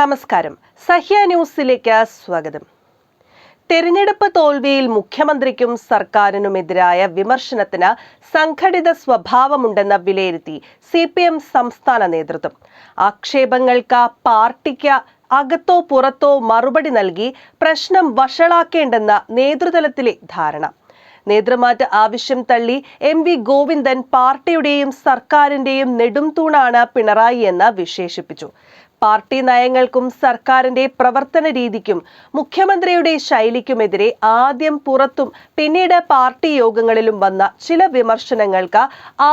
നമസ്കാരം. സഹ്യ ന്യൂസിലേക്ക് സ്വാഗതം. തെരഞ്ഞെടുപ്പ് തോൽവിയിൽ മുഖ്യമന്ത്രിക്കും സർക്കാരിനുമെതിരായ വിമർശനത്തിന് സംഘടിത സ്വഭാവമുണ്ടെന്ന് വിലയിരുത്തി സി പി എം സംസ്ഥാന നേതൃത്വം. ആക്ഷേപങ്ങൾക്ക് പാർട്ടിക്ക് അകത്തോ പുറത്തോ മറുപടി നൽകി പ്രശ്നം വഷളാക്കേണ്ടെന്ന നേതൃതലത്തിലെ ധാരണ. നേതൃമാറ്റ ആവശ്യം തള്ളി എം വി ഗോവിന്ദൻ പാർട്ടിയുടെയും സർക്കാരിന്റെയും നെടുംതൂണാണ് പിണറായി എന്ന് വിശേഷിപ്പിച്ചു. പാർട്ടി നയങ്ങൾക്കും സർക്കാരിന്റെ പ്രവർത്തന രീതിക്കും മുഖ്യമന്ത്രിയുടെ ശൈലിക്കുമെതിരെ ആദ്യം പുറത്തും പിന്നീട് പാർട്ടി യോഗങ്ങളിലും വന്ന ചില വിമർശനങ്ങൾക്ക്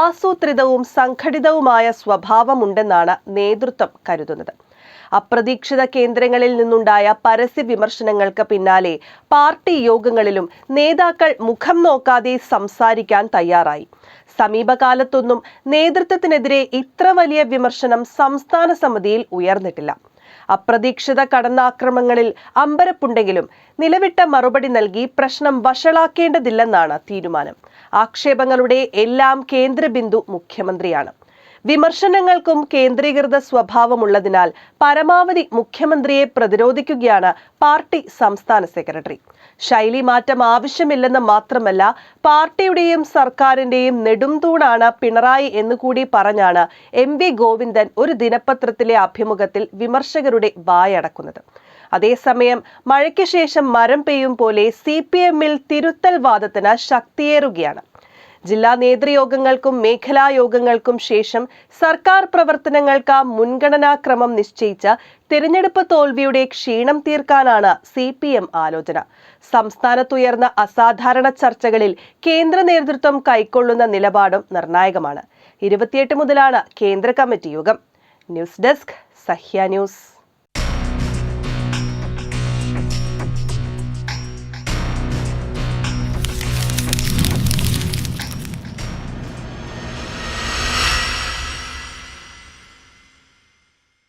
ആസൂത്രിതവും സംഘടിതവുമായ സ്വഭാവമുണ്ടെന്നാണ് നേതൃത്വം കരുതുന്നത്. അപ്രതീക്ഷിത കേന്ദ്രങ്ങളിൽ നിന്നുണ്ടായ പരസ്യ വിമർശനങ്ങൾക്ക് പിന്നാലെ പാർട്ടി യോഗങ്ങളിലും നേതാക്കൾ മുഖം നോക്കാതെ സംസാരിക്കാൻ തയ്യാറായി. സമീപകാലത്തൊന്നും നേതൃത്വത്തിനെതിരെ ഇത്ര വലിയ വിമർശനം സംസ്ഥാന സമിതിയിൽ ഉയർന്നിട്ടില്ല. അപ്രതീക്ഷിത കടന്നാക്രമങ്ങളിൽ അമ്പരപ്പുണ്ടെങ്കിലും നിലവിട്ട മറുപടി നൽകി പ്രശ്നം വഷളാക്കേണ്ടതില്ലെന്നാണ് തീരുമാനം. ആക്ഷേപങ്ങളുടെ എല്ലാം കേന്ദ്രബിന്ദു മുഖ്യമന്ത്രിയാണ്. വിമർശനങ്ങൾക്കും കേന്ദ്രീകൃത സ്വഭാവമുള്ളതിനാൽ പരമാവധി മുഖ്യമന്ത്രിയെ പ്രതിരോധിക്കുകയാണ് പാർട്ടി സംസ്ഥാന സെക്രട്ടറി. ശൈലി മാറ്റം ആവശ്യമില്ലെന്ന് മാത്രമല്ല പാർട്ടിയുടെയും സർക്കാരിന്റെയും നെടുംതൂണാണ് പിണറായി എന്നുകൂടി പറഞ്ഞാണ് എം വി ഗോവിന്ദൻ ഒരു ദിനപത്രത്തിലെ അഭിമുഖത്തിൽ വിമർശകരുടെ വായടക്കുന്നത്. അതേസമയം മഴയ്ക്ക് ശേഷം മരം പെയ്യും പോലെ സി പി എമ്മിൽ തിരുത്തൽ വാദത്തിന് ശക്തിയേറുകയാണ്. ജില്ലാ നേതൃയോഗങ്ങൾക്കും മേഖലാ യോഗങ്ങൾക്കും ശേഷം സർക്കാർ പ്രവർത്തനങ്ങൾക്ക് മുൻഗണനാക്രമം നിശ്ചയിച്ച തിരഞ്ഞെടുപ്പ് തോൽവിയുടെ ക്ഷീണം തീർക്കാനാണ് സി ആലോചന. സംസ്ഥാനത്തുയർന്ന അസാധാരണ ചർച്ചകളിൽ കേന്ദ്ര നേതൃത്വം കൈക്കൊള്ളുന്ന നിലപാടും നിർണായകമാണ്. ഇരുപത്തിയെട്ട് മുതലാണ് കേന്ദ്ര കമ്മിറ്റി യോഗം. News desk Sahya news.